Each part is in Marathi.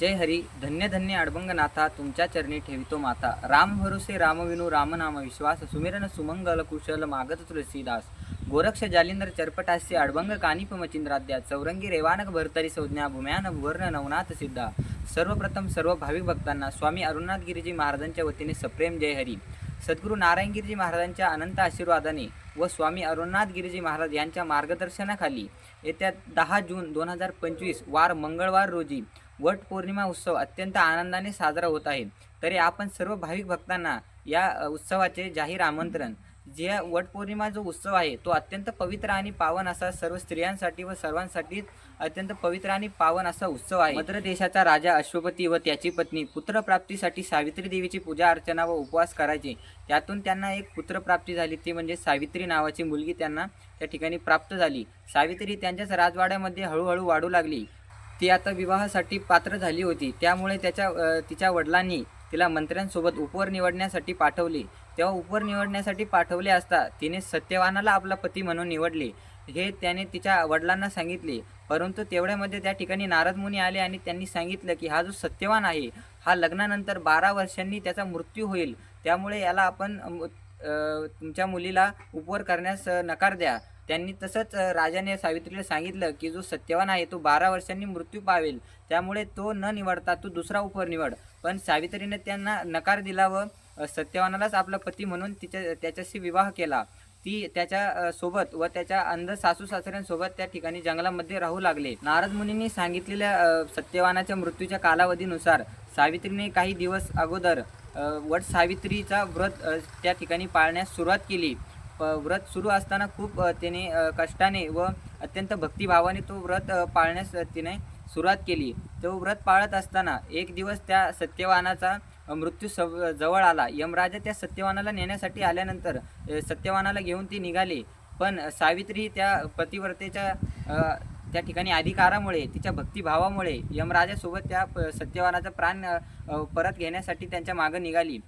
जय हरी धन्य धन्य अडबंगनाथा तुमच्या चरणी ठेवितो माता राम भरुसे रामविनू रामनाम विश्वास सुमिरन सुमंगल कुशल मागत तुलसीदास. गोरक्ष जालिंदर चरपटास्य अडबंग कानिप मचिंद्राद्या चौरंगी रेवानक भरतरी संज्ञा भूम्यान भुवर्ण नवनाथ सिद्धा. सर्वप्रथम सर्व भाविक भक्तांना स्वामी अरुणनाथ गिरीजी महाराजांच्या वतीने सप्रेम जय हरी. सद्गुरू नारायण गिरीजी महाराजांच्या अनंत आशीर्वादाने व स्वामी अरुणनाथ गिरीजी महाराज यांच्या मार्गदर्शनाखाली येत्या दहा जून दोन हजार पंचवीस वार मंगळवार रोजी वट पौर्णिमा उत्सव अत्यंत आनंदाने साजरा होत आहे. तरी आपण सर्व भाविक भक्तांना या उत्सवाचे जाहीर आमंत्रण जे वट पौर्णिमा जो उत्सव आहे तो अत्यंत पवित्र आणि पावन असा सर्व स्त्रियांसाठी व सर्वांसाठी अत्यंत पवित्र आणि पावन असा उत्सव आहे. मद्र देशाचा राजा अश्वपती व त्याची पत्नी पुत्रप्राप्तीसाठी सावित्री देवीची पूजा अर्चना व उपवास करायचे. त्यातून त्यांना एक पुत्रप्राप्ती झाली. ती म्हणजे सावित्री नावाची मुलगी त्यांना त्या ठिकाणी प्राप्त झाली. सावित्री त्यांच्याच राजवाड्यामध्ये हळूहळू वाढू लागली. ती आता विवाहासाठी पात्र झाली होती. त्यामुळे त्याच्या तिच्या वडिलांनी तिला मंत्र्यांसोबत उपवर निवडण्यासाठी पाठवले. तेव्हा उपवर निवडण्यासाठी पाठवले असता तिने सत्यवानाला आपला पती म्हणून निवडले. हे त्याने तिच्या वडिलांना सांगितले. परंतु तेवढ्यामध्ये त्या ठिकाणी नारद मुनी आले आणि त्यांनी सांगितलं की हा जो सत्यवान आहे हा लग्नानंतर बारा वर्षांनी त्याचा मृत्यू होईल. त्यामुळे याला आपण तुमच्या मुलीला उपवर करण्यास नकार द्या. त्यांनी तसंच राजाने सावित्रीला सांगितलं की जो सत्यवान आहे तो बारा वर्षांनी मृत्यू पावेल. त्यामुळे तो न निवडता तू दुसरा उपर निवड. पण सावित्रीने त्यांना नकार दिला व सत्यवानालाच आपला पती म्हणून तिच्या त्याच्याशी विवाह केला. ती त्याच्या सोबत व त्याच्या अंध सासू सासऱ्यांसोबत त्या ठिकाणी जंगलामध्ये राहू लागले. नारद मुनींनी सांगितलेल्या सत्यवानाच्या मृत्यूच्या कालावधीनुसार सावित्रीने काही दिवस अगोदर वट सावित्रीचा व्रत त्या ठिकाणी पाळण्यास सुरुवात केली. व्रत सुरू असताना खूप तिने कष्टाने व अत्यंत भक्तिभावाने तो व्रत पाळण्यास तिने सुरुवात केली. तो व्रत पाळत असताना एक दिवस त्या सत्यवानाचा मृत्यू सव जवळ आला. यमराजा त्या सत्यवानाला नेण्यासाठी आल्यानंतर सत्यवानाला घेऊन ती निघाली. पण सावित्री त्या पतिव्रतेच्या त्या ठिकाणी अधिकारामुळे तिच्या भक्तिभावामुळे यमराजासोबत त्या सत्यवानाचा प्राण परत घेण्यासाठी त्यांच्या मागं निघाली.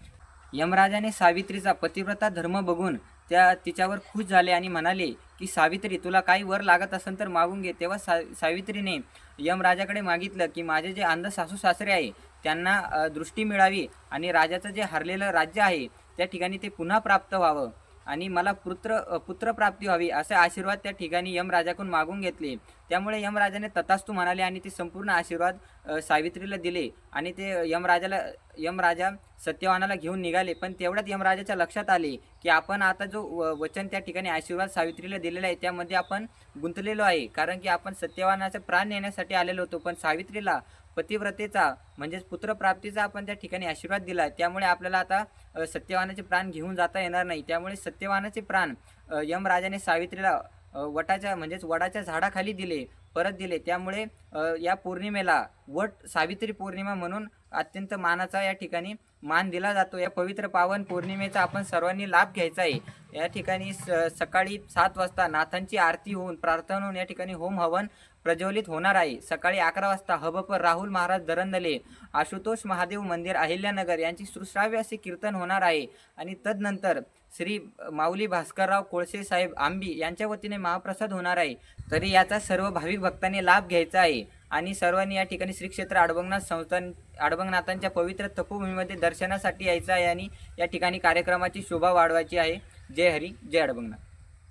यमराजाने सावित्रीचा पतिव्रता धर्म बघून त्या तिच्यावर खुश झाले आणि म्हणाले की सावित्री तुला काही वर लागत असेल तर मागून घे. तेव्हा सा सावित्रीने यमराजाकडे मागितलं की माझे जे अंध सासू सासरे आहे त्यांना दृष्टी मिळावी आणि राजाचं जे हरलेलं राज्य आहे त्या ठिकाणी ते पुन्हा प्राप्त व्हावं आणि मला पुत्र पुत्रप्राप्ती व्हावी असे आशीर्वाद त्या ठिकाणी यमराजाकडून मागून घेतले. त्यामुळे यमराजाने तथास्तू म्हणाले आणि ते संपूर्ण आशीर्वाद सावित्रीला दिले आणि ते यमराजाला यमराजा सत्यवानाला घेऊन निघाले पण तेवढ्यात यमराजाच्या लक्षात आले की आपण आता जो व- वचन त्या ठिकाणी आशीर्वाद सावित्रीला दिलेला आहे त्यामध्ये आपण गुंतलेलो आहे. कारण की आपण सत्यवानाचा प्राण नेण्यासाठी आलेलो होतो पण सावित्रीला पतिव्रतेचा म्हणजेच पुत्रप्राप्तीचा आपण त्या ठिकाणी आशीर्वाद दिला. त्यामुळे आपल्याला आता सत्यवानाचे प्राण घेऊन जाता येणार नाही. त्यामुळे सत्यवानाचे प्राण यमराजाने सावित्रीला वटाच्या म्हणजेच वडाच्या झाडाखाली दिले. परत दिले. त्यामुळे या पौर्णिमेला वट सावित्री पौर्णिमा म्हणून अत्यंत मानाचा या ठिकाणी मान दिला जातो. या पवित्र पावन पौर्णिमेचा आपण सर्वांनी लाभ घ्यायचा आहे. या ठिकाणी स सकाळी सात वाजता नाथांची आरती होऊन प्रार्थना होऊन या ठिकाणी होम हवन प्रज्वलित होणार आहे. सकाळी अकरा वाजता हबपर राहुल महाराज दरंदले आशुतोष महादेव मंदिर अहिल्यानगर यांची सुश्राव्य असे कीर्तन होणार आहे. आणि तदनंतर श्री माऊली भास्करराव कोळसे साहेब आंबी यांच्या वतीने महाप्रसाद होणार आहे. तरी याचा सर्व भाविक भक्तांनी लाभ घ्यायचा आहे. आणि सर्वांनी या ठिकाणी श्री क्षेत्र अडबंगनाथ संस्थान अडबंगनाथांच्या पवित्र तपोभूमीमध्ये दर्शनासाठी यायचं आहे आणि या ठिकाणी कार्यक्रमाची शोभा वाढवायची आहे. जय हरी जय अडबंगनाथ